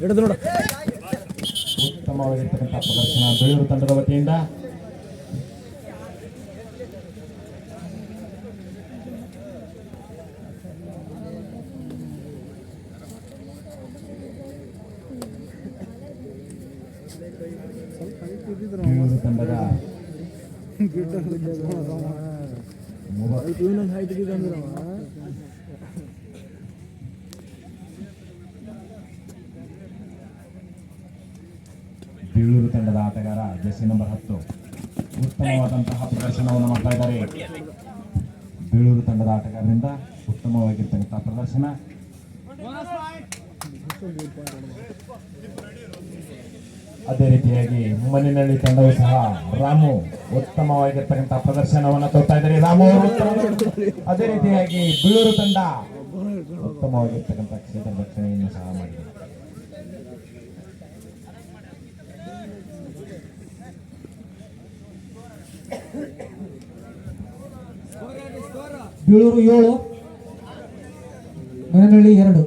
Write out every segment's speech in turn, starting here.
ಹಿಡಿದು ನೋಡು ಉತ್ತಮವಾಗಿರ್ತಕ್ಕಂಥ ಪ್ರದರ್ಶನ ಬೆಳೂರು ತಂಡದ ವತಿಯಿಂದ ಬೆಳೂರು ತಂಡದ ಬೀಳೂರು ತಂಡದ ಆಟಗಾರ ಜೆಸಿ ನಂಬರ್ ಹತ್ತು. ಉತ್ತಮವಾದಂತಹ ಪ್ರದರ್ಶನವನ್ನು ಮಾಡ್ತಾ ಇದ್ದಾರೆ. ಬೀಳೂರು ತಂಡದ ಆಟಗಾರರಿಂದ ಉತ್ತಮವಾಗಿರ್ತಕ್ಕಂಥ ಪ್ರದರ್ಶನ. ಅದೇ ರೀತಿಯಾಗಿ ಮನೆಯಲ್ಲಿ ತಂಡವು ಸಹ ರಾಮು ಉತ್ತಮವಾಗಿರ್ತಕ್ಕಂಥ ಪ್ರದರ್ಶನವನ್ನು ತೋರ್ತಾ ಇದ್ದಾರೆ. ರಾಮು ಅದೇ ರೀತಿಯಾಗಿ ಬೀಳೂರು ತಂಡ ಉತ್ತಮವಾಗಿರ್ತಕ್ಕಂಥ ಕ್ಷೇತ್ರ ರಕ್ಷಣೆಯನ್ನು ಸಹ ಮಾಡಿದೆ. ಬೀಳೂರು ಏಳು ಮನೆಯಲ್ಲಿ ಎರಡು.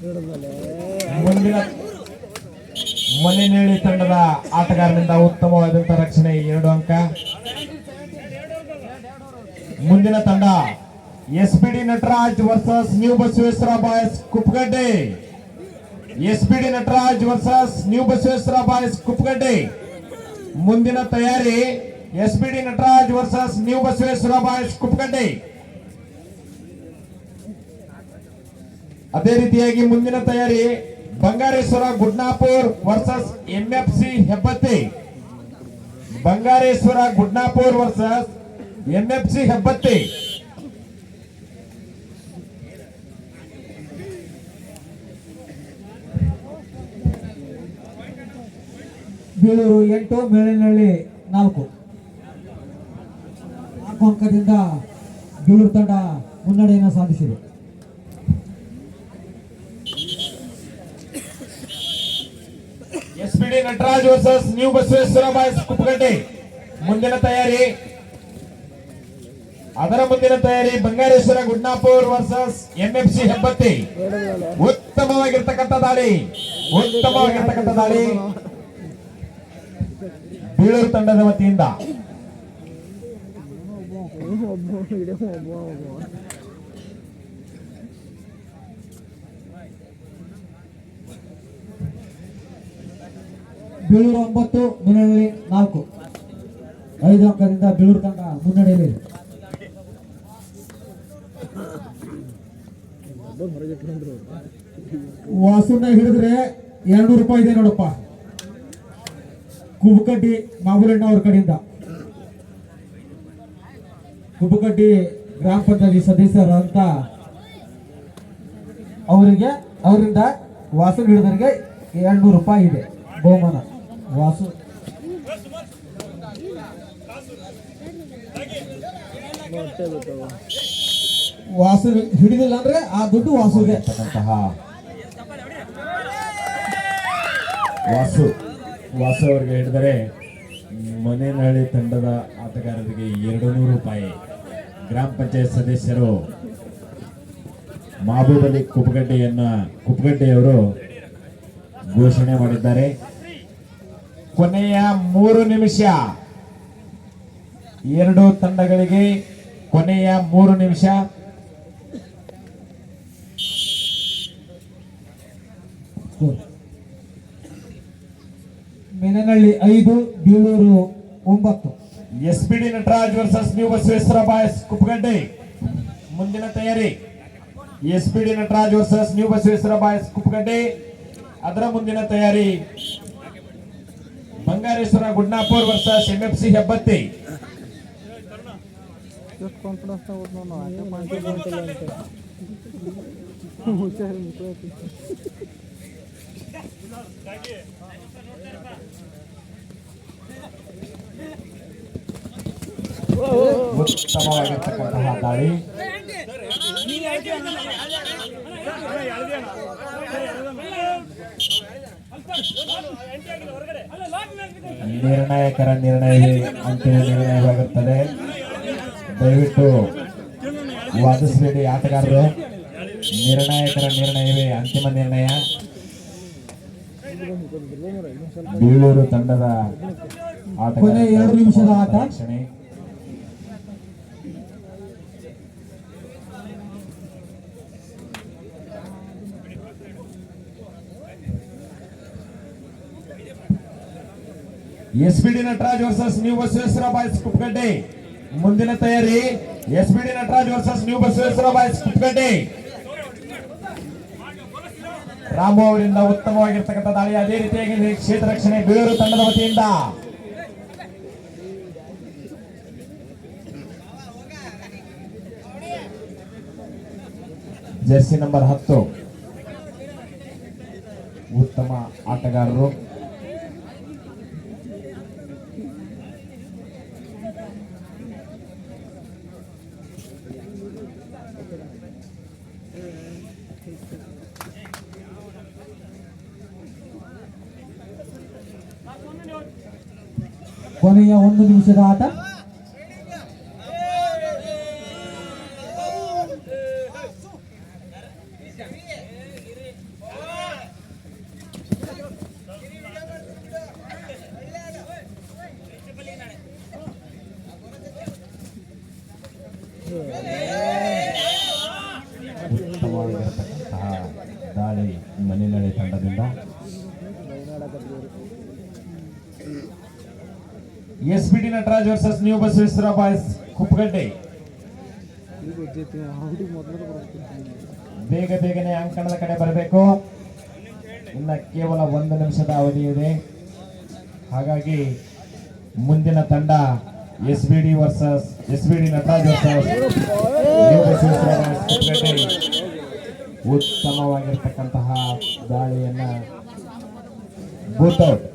ಮುಂದಿನ ಮನೆನೇಳಿ ತಂಡದ ಆಟಗಾರರಿಂದ ಉತ್ತಮವಾದಂತಹ ರಕ್ಷಣೆ ಎರಡು ಅಂಕ. ಮುಂದಿನ ತಂಡ S P D Nataraj versus new Basaveshwara boys Kuppagadde S P D Nataraj versus new Basaveshwara boys Kuppagadde ಮುಂದಿನ ತಯಾರಿ S P D Nataraj versus new Basaveshwara boys Kuppagadde ಅದೇ ರೀತಿಯಾಗಿ ಮುಂದಿನ ತಯಾರಿ Bangareshwara Gudnapur versus MFC Hebbatti. Bangareshwara Gudnapur versus MFC Hebbatti. Biluru ಎಂಟು, ಮೇಲಿನಹಳ್ಳಿ ನಾಲ್ಕು. ನಾಲ್ಕು ಅಂಕದಿಂದ ಬೀಳೂರು ತಂಡ ಮುನ್ನಡೆಯನ್ನು ಸಾಧಿಸಿದೆ S P D Nataraj versus, new Basaveshwara boys, Kuppagadde. ಮುಂದಿನ ತಯಾರಿ. ಅದರ ಮುಂದಿನ ತಯಾರಿ ಬಂಗಾರೇಶ್ವರ ಗುಡ್ನಾಪುರ್ ವರ್ಸಸ್, ಎಂಎಫ್ಸಿ ಹೆಬ್ಬತ್ತಿ. ಉತ್ತಮವಾಗಿರ್ತಕ್ಕಂಥ ದಾಳಿ. ಉತ್ತಮವಾಗಿರ್ತಕ್ಕಂಥ ದಾಳಿ. ಬೀಳೂರು ತಂಡದ ವತಿಯಿಂದ. ಬೀಳೂರು ಒಂಬತ್ತು, ಮುನ್ನಡೆಯಲ್ಲಿ ನಾಲ್ಕು. ಐದು ಅಂಕದಿಂದ ಬೀಳೂರು ತಂಡ ಮುನ್ನಡೆಯಲ್ಲಿ ವಾಸುನ ಹಿಡಿದ್ರೆ ಎರಡು ರೂಪಾಯಿ ಇದೆ ನೋಡಪ್ಪ. ಕುಬಕಡ್ಡಿ ಮಾಗುರಣ್ಣ ಅವ್ರ ಕಡೆಯಿಂದ. ಕುಬುಕಡ್ಡಿ ಗ್ರಾಮ ಪಂಚಾಯತಿ ಸದಸ್ಯರಂತ ಅವರಿಗೆ, ಅವರಿಂದ ವಾಸನ ಹಿಡಿದವರಿಗೆ ಎರಡ್ನೂರು ರೂಪಾಯಿ ಇದೆ ಬಹುಮಾನ. ವಾಸು ವಾಸು ಹಿಡಿದಿಲ್ಲ ಅಂದ್ರೆ ಆ ದುಡ್ಡು ವಾಸುಗೆ ವಾಸು ವಾಸು ಅವರಿಗೆ ಹಿಡಿದರೆ ಮನೆನಹಳ್ಳಿ ತಂಡದ ಆಟಗಾರರಿಗೆ ಎರಡು ನೂರು ರೂಪಾಯಿ. ಗ್ರಾಮ ಪಂಚಾಯತ್ ಸದಸ್ಯರು ಅಲಿ ಕುಪ್ಪಗಡ್ಡೆಯನ್ನ ಕುಪ್ಪಗಡ್ಡೆಯವರು ಘೋಷಣೆ ಮಾಡಿದ್ದಾರೆ. ಕೊನೆಯ ಮೂರು ನಿಮಿಷ. ಎರಡು ತಂಡಗಳಿಗೆ ಕೊನೆಯ ಮೂರು ನಿಮಿಷ. ಮೆನನಹಳ್ಳಿ ಐದು ಬೀಳೂರು ಒಂಬತ್ತು. S P D Nataraj versus new Basaveshwara boys Kuppagadde. ಮುಂದಿನ ತಯಾರಿ. S P D Nataraj versus new Basaveshwara boys Kuppagadde. ಅದರ ಮುಂದಿನ ತಯಾರಿ Bangareshwara Gudnapur versus M F C Hebbatti ಎಷ್ಟು ಕಾನ್ಫಿಡೆನ್ಸ್ ಹೋದ್ ನಾನು ಆಟ ಮಾಡ್ತೀವಿ ಅಂತಿಲ್ಲ ಅಂತ ಹುಷಾರು ಮುಖ ಉತ್ತಮವಾಗಿರ್ತಕ್ಕಂತಹ ದಾಳಿ ನಿರ್ಣಾಯಕರ ನಿರ್ಣಯವೇ ಅಂತಿಮ ನಿರ್ಣಯವಾಗುತ್ತದೆ. ದಯವಿಟ್ಟು ವಾದಿಸಬೇಡಿ ಆಟಗಾರರು. ನಿರ್ಣಾಯಕರ ನಿರ್ಣಯವೇ ಅಂತಿಮ ನಿರ್ಣಯ. ಬೀಳೂರು ತಂಡದ ಆಟ ಎರಡು ನಿಮಿಷದ ಆಟ. S B D Nataraj versus new Basaveshwara boys Kuppagadde ಮುಂದಿನ ತಯಾರಿ S B D Nataraj versus new Basaveshwara boys Kuppagadde Ramu ಅವರಿಂದ ಉತ್ತಮವಾಗಿರ್ತಕ್ಕಂಥ ದಾಳಿ ಅದೇ ರೀತಿಯಾಗಿ ಕ್ಷೇತ್ರ ರಕ್ಷಣೆ ಬೀಳೂರು ತಂಡದ ವತಿಯಿಂದ. ಜೆರ್ಸಿ ನಂಬರ್ ಹತ್ತು. ಉತ್ತಮ ಆಟಗಾರರು. ಕೊನೆಯ ಒಂದು ನಿಮಿಷದ ಆಟ. ಉತ್ತಮವಾಗಿರತಕ್ಕಂತಹ ಮನೆನಳ್ಳಿ ತಂಡದಿಂದ. S B D Nataraj versus new Basaveshwara boys Kuppagadde. ಬೇಗ ಬೇಗನೆ ಅಂಕಣದ ಕಡೆ ಬರಬೇಕು. ಇನ್ನ ಕೇವಲ ಒಂದು ನಿಮಿಷದ ಅವಧಿ ಇದೆ. ಹಾಗಾಗಿ ಮುಂದಿನ ತಂಡ S B D versus S B D Nataraj versus new Basaveshwara boys ಉತ್ತಮವಾಗಿರ್ತಕ್ಕಂತಹ ದಾಳಿಯನ್ನ ಔಟ್